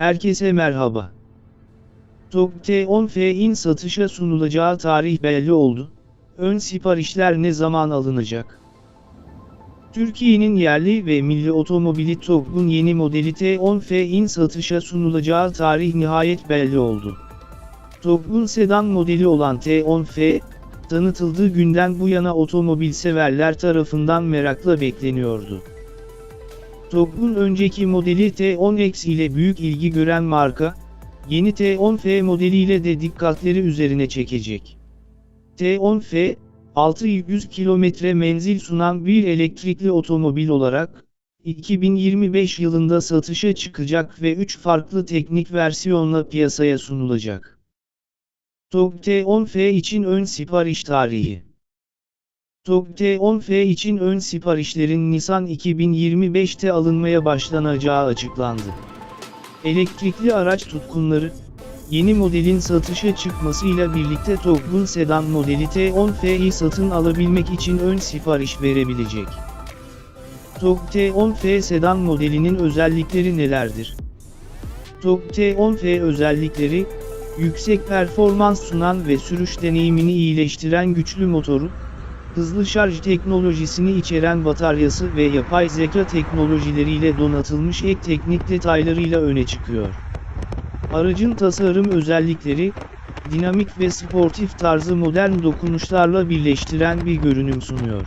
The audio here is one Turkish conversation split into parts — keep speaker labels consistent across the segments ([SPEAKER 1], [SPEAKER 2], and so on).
[SPEAKER 1] Herkese merhaba. TOG T10F'in satışa sunulacağı tarih belli oldu. Ön siparişler ne zaman alınacak? Türkiye'nin yerli ve milli otomobili TOG'un yeni modeli T10F'in satışa sunulacağı tarih nihayet belli oldu. TOG'un sedan modeli olan T10F, tanıtıldığı günden bu yana otomobil severler tarafından merakla bekleniyordu. TOG'un önceki modeli T10X ile büyük ilgi gören marka, yeni T10F modeliyle de dikkatleri üzerine çekecek. T10F, 600 kilometre menzil sunan bir elektrikli otomobil olarak, 2025 yılında satışa çıkacak ve 3 farklı teknik versiyonla piyasaya sunulacak. TOG T10F için ön sipariş tarihi TOG T10F için ön siparişlerin Nisan 2025'te alınmaya başlanacağı açıklandı. Elektrikli araç tutkunları, yeni modelin satışa çıkmasıyla birlikte TOG'un sedan modeli T10F'yi satın alabilmek için ön sipariş verebilecek. TOG T10F sedan modelinin özellikleri nelerdir? TOG T10F özellikleri, yüksek performans sunan ve sürüş deneyimini iyileştiren güçlü motoru, hızlı şarj teknolojisini içeren bataryası ve yapay zeka teknolojileriyle donatılmış ek teknik detaylarıyla öne çıkıyor. Aracın tasarım özellikleri, dinamik ve sportif tarzı modern dokunuşlarla birleştiren bir görünüm sunuyor.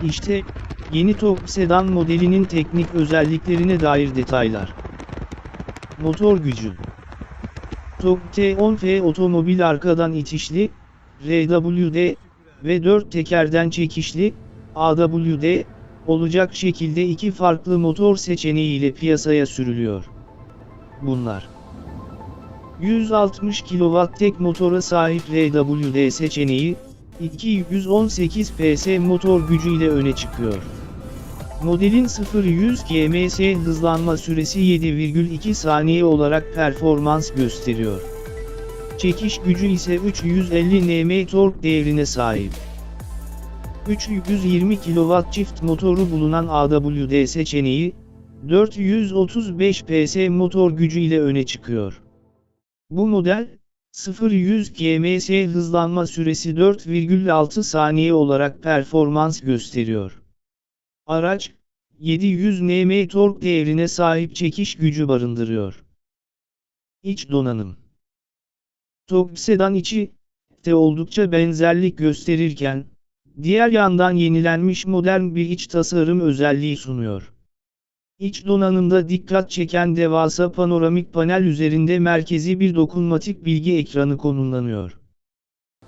[SPEAKER 1] İşte, yeni TOG sedan modelinin teknik özelliklerine dair detaylar. Motor gücü TOG T10F otomobil arkadan itişli, RWD ve 4 tekerden çekişli, AWD, olacak şekilde iki farklı motor seçeneği ile piyasaya sürülüyor. Bunlar 160 kW tek motora sahip RWD seçeneği, 218 PS motor gücü ile öne çıkıyor. Modelin 0-100 kms hızlanma süresi 7,2 saniye olarak performans gösteriyor. Çekiş gücü ise 350 Nm tork değerine sahip. 320 kW çift motoru bulunan AWD seçeneği, 435 PS motor gücü ile öne çıkıyor. Bu model, 0-100 kms hızlanma süresi 4,6 saniye olarak performans gösteriyor. Araç, 700 Nm tork değerine sahip çekiş gücü barındırıyor. İç donanım TOG sedan içi de oldukça benzerlik gösterirken, diğer yandan yenilenmiş modern bir iç tasarım özelliği sunuyor. İç donanımda dikkat çeken devasa panoramik panel üzerinde merkezi bir dokunmatik bilgi ekranı konumlanıyor.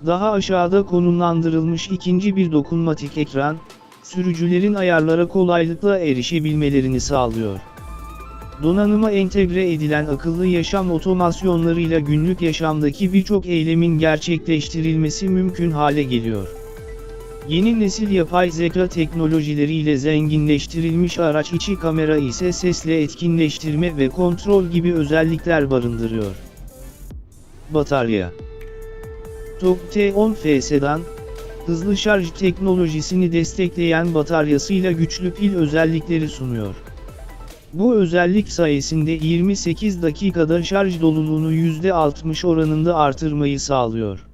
[SPEAKER 1] Daha aşağıda konumlandırılmış ikinci bir dokunmatik ekran, sürücülerin ayarlara kolaylıkla erişebilmelerini sağlıyor. Donanıma entegre edilen akıllı yaşam otomasyonlarıyla günlük yaşamdaki birçok eylemin gerçekleştirilmesi mümkün hale geliyor. Yeni nesil yapay zeka teknolojileriyle zenginleştirilmiş araç içi kamera ise sesle etkinleştirme ve kontrol gibi özellikler barındırıyor. Batarya TOG T10F sedan, hızlı şarj teknolojisini destekleyen bataryasıyla güçlü pil özellikleri sunuyor. Bu özellik sayesinde 28 dakikada şarj doluluğunu %60 oranında artırmayı sağlıyor.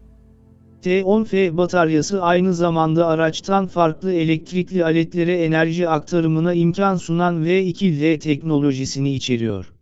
[SPEAKER 1] T10F bataryası aynı zamanda araçtan farklı elektrikli aletlere enerji aktarımına imkan sunan V2L teknolojisini içeriyor.